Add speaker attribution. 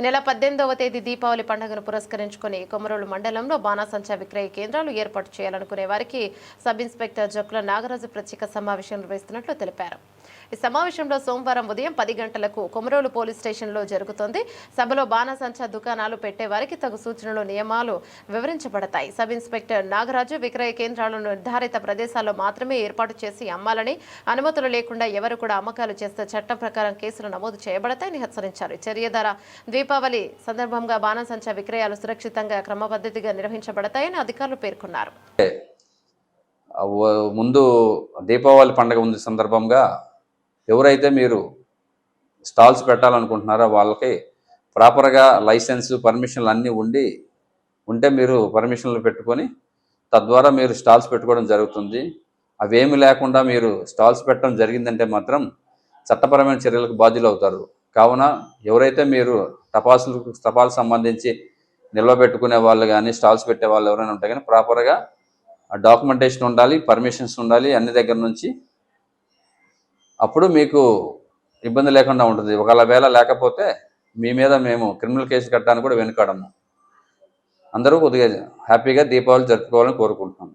Speaker 1: ఈ నెల పద్దెనిమిదవ తేదీ దీపావళి పండుగను పురస్కరించుకుని కొమరోలు మండలంలో బాణాసంచా విక్రయ కేంద్రాలు ఏర్పాటు చేయాలనుకునే వారికి సబ్ ఇన్స్పెక్టర్ జొక్కుల నాగరాజు ప్రత్యేక సమావేశం నిర్వహిస్తున్నట్లు తెలిపారు. ఈ సమావేశంలో సోమవారం ఉదయం పది గంటలకు కొమరోలు పోలీస్ స్టేషన్లో జరుగుతోంది. సభలో బాణసంచా దుకాణాలు పెట్టే వారికి తగు సూచనలు నియమాలు వివరించబడతాయి. సబ్ ఇన్స్పెక్టర్ నాగరాజు విక్రయ కేంద్రాలను నిర్ధారిత ప్రదేశాల్లో మాత్రమే ఏర్పాటు చేసి అమ్మాలని అనుమతులు లేకుండా ఎవరు కూడా అమ్మకాలు చేస్తే చట్టం ప్రకారం కేసులు నమోదు చేయబడతాయని హెచ్చరించారు. చర్య ధర దీపావళి సందర్భంగా బాణసంచా విక్రయాలు సురక్షితంగా క్రమపద్ధతిగా నిర్వహించబడతాయని అధికారులు పేర్కొన్నారు.
Speaker 2: ముందు దీపావళి పండుగ ఉంది సందర్భంగా ఎవరైతే మీరు స్టాల్స్ పెట్టాలనుకుంటున్నారో వాళ్ళకి ప్రాపర్గా లైసెన్స్ పర్మిషన్లు అన్నీ ఉండి ఉంటే మీరు పర్మిషన్లు పెట్టుకొని తద్వారా మీరు స్టాల్స్ పెట్టుకోవడం జరుగుతుంది. అవేమి లేకుండా మీరు స్టాల్స్ పెట్టడం జరిగిందంటే మాత్రం చట్టపరమైన చర్యలకు బాధ్యులు అవుతారు కావున ఎవరైతే మీరు టపాసులు టపాలు సంబంధించి నిల్వ పెట్టుకునే వాళ్ళు కానీ స్టాల్స్ పెట్టే వాళ్ళు ఎవరైనా ఉంటే కానీ ప్రాపర్గా డాక్యుమెంటేషన్ ఉండాలి పర్మిషన్స్ ఉండాలి అన్ని దగ్గర నుంచి అప్పుడు మీకు ఇబ్బంది లేకుండా ఉంటుంది. ఒకవేళ లేకపోతే మీ మీద మేము క్రిమినల్ కేసు కట్టడానికి కూడా వెనుకాడము. అందరూ కొద్దిగా హ్యాపీగా దీపావళి జరుపుకోవాలని కోరుకుంటున్నాం